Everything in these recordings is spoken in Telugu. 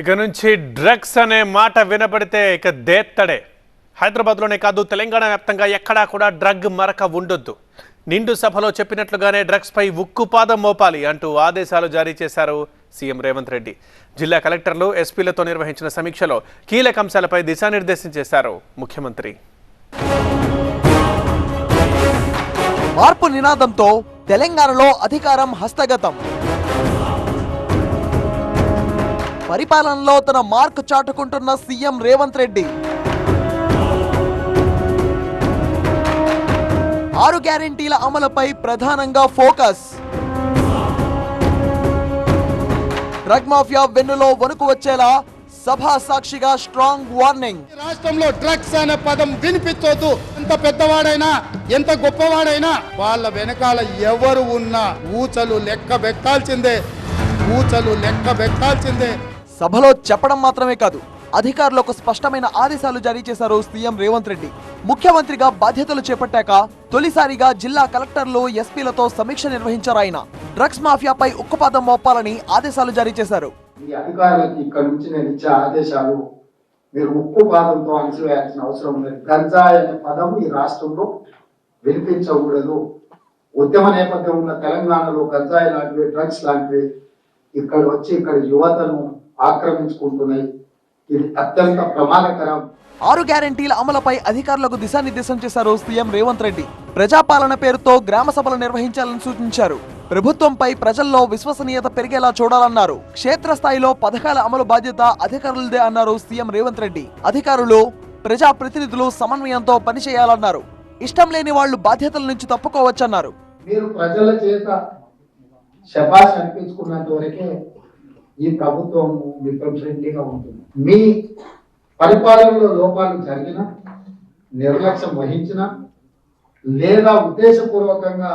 ఇక నుంచి డ్రగ్స్ అనే మాట వినపడితే ఇక దేత్తడే. హైదరాబాద్లోనే కాదు తెలంగాణ వ్యాప్తంగా ఎక్కడా కూడా డ్రగ్ మరక ఉండొద్దు. నిండు సభలో చెప్పినట్లుగానే డ్రగ్స్పై ఉక్కుపాదం మోపాలి అంటూ ఆదేశాలు జారీ చేశారు సీఎం రేవంత్ రెడ్డి. జిల్లా కలెక్టర్లు ఎస్పీలతో నిర్వహించిన సమీక్షలో కీలక అంశాలపై దిశానిర్దేశం చేశారు ముఖ్యమంత్రి. మార్పు నినాదంతో తెలంగాణలో అధికారం హస్తగతం. పరిపాలనలో తన మార్క్ చాటుకుంటున్న సీఎం రేవంత్ రెడ్డి. ఆరు గ్యారెంటీల అమలుపై ప్రధానంగా ఫోకస్. డ్రగ్ మాఫియా వెన్నులో వణుకు వచ్చేలా సభా సాక్షిగా స్ట్రాంగ్ వార్నింగ్. రాష్ట్రంలో డ్రగ్స్ అనే పదం వినిపించొద్దు. ఎంత పెద్దవాడైనా ఎంత గొప్పవాడైనా వాళ్ళ వెనకాల ఎవరు ఉన్నా ఊచలు లెక్క పెట్టాల్సిందే ఊచలు లెక్క పెట్టాల్సిందే సభలో చెప్పడం మాత్రమే కాదు అధికారులకు స్పష్టమైన ఆదేశాలు జారీ చేశారు సీఎం రేవంత్ రెడ్డి. ముఖ్యమంత్రిగా బాధ్యతలు చేపట్టాక తొలిసారిగా జిల్లా కలెక్టర్లు ఎస్పీలతో సమీక్ష నిర్వహించారు ఆయన. డ్రగ్స్ మాఫియాపై ఉక్కుపాదం మోపాలని ఆదేశాలు జారీ చేశారు. ఈ అధికారులకి ఇక్కడ నుంచి నేను ఇచ్చే ఆదేశాలు మీరు అవసరం లేదు. అనే పదం ఈ రాష్ట్రంలో వినిపించకూడదు. ఉద్యమ నేపథ్యం ఉన్న తెలంగాణలో గంజాయి లాంటివి డ్రగ్స్ లాంటివి ఇక్కడ వచ్చి ఇక్కడ యువతను ఆక్రమించుకుంటున్నాయి. ఇది అత్యంత ప్రమాదకరం. ఆరు గ్యారెంటీల అమలుపై అధికారులకు దిశానిర్దేశం చేశారు సీఎం రేవంత్ రెడ్డి. ప్రజాపాలన పేరుతో గ్రామ సభలు నిర్వహించాలని సూచించారు. ప్రభుత్వంపై ప్రజల్లో విశ్వసనీయత పెరిగేలా చూడాలన్నారు. క్షేత్రస్థాయిలో పథకాల అమలు బాధ్యత అధికారులదే అన్నారు సీఎం రేవంత్ రెడ్డి. అధికారులు ప్రజా ప్రతినిధులు సమన్వయంతో పనిచేయాలన్నారు. ఇష్టం లేని వాళ్ళు బాధ్యతల నుంచి తప్పుకోవచ్చన్నారు. మీరు ప్రజల చేత శబాష్ అనిపించుకున్నంత వరకే ఈ ప్రభుత్వం మీకు ఫ్రెండ్లీగా ఉంటుంది. మీ పరిపాలనలో లోపాలు జరిగిన నిర్లక్ష్యం వహించిన లేదా ఉద్దేశపూర్వకంగా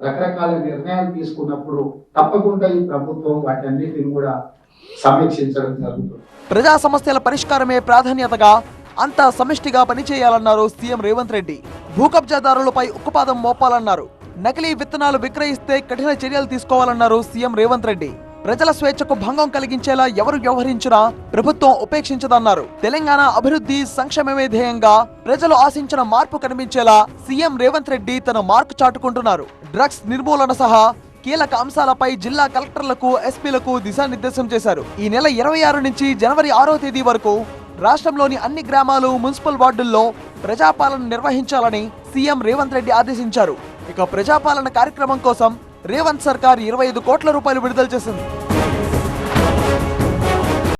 రకరకాల నిర్ణయాలు తీసుకున్నప్పుడు తప్పకుండా ఈ ప్రభుత్వం వాటన్నిటిని కూడా సమీక్షించడం జరుగుతుంది. ప్రజా సమస్యల పరిష్కారమే ప్రాధాన్యతగా అంతా సమిష్టిగా పనిచేయాలన్నారు సీఎం రేవంత్ రెడ్డి. భూకబ్జాదారులపై ఉక్కుపాదం మోపాలన్నారు. నకిలీ విత్తనాలు విక్రయిస్తే కఠిన చర్యలు తీసుకోవాలన్నారు సీఎం రేవంత్ రెడ్డి. ప్రజల స్వేచ్ఛకు భంగం కలిగించేలా ఎవరు వ్యవహరించినా ప్రభుత్వం ఉపేక్షించదన్నారు. తెలంగాణ అభివృద్ధి సంక్షేమమే ధ్యేయంగా ప్రజలు ఆశించిన మార్పు కనిపించేలా సీఎం రేవంత్ రెడ్డి తన మార్కు చాటుకుంటున్నారు. డ్రగ్స్ నిర్మూలన సహా కీలక అంశాలపై జిల్లా కలెక్టర్లకు ఎస్పీలకు దిశానిర్దేశం చేశారు. ఈ నెల ఇరవై ఆరు నుంచి జనవరి ఆరో తేదీ వరకు రాష్ట్రంలోని అన్ని గ్రామాలు మున్సిపల్ వార్డుల్లో ప్రజాపాలన నిర్వహించాలని సీఎం రేవంత్ రెడ్డి ఆదేశించారు. ఇక ప్రజాపాలన కార్యక్రమం కోసం రేవంత్ సర్కార్ ఇరవై ఐదు కోట్ల రూపాయలు విడుదల చేసింది.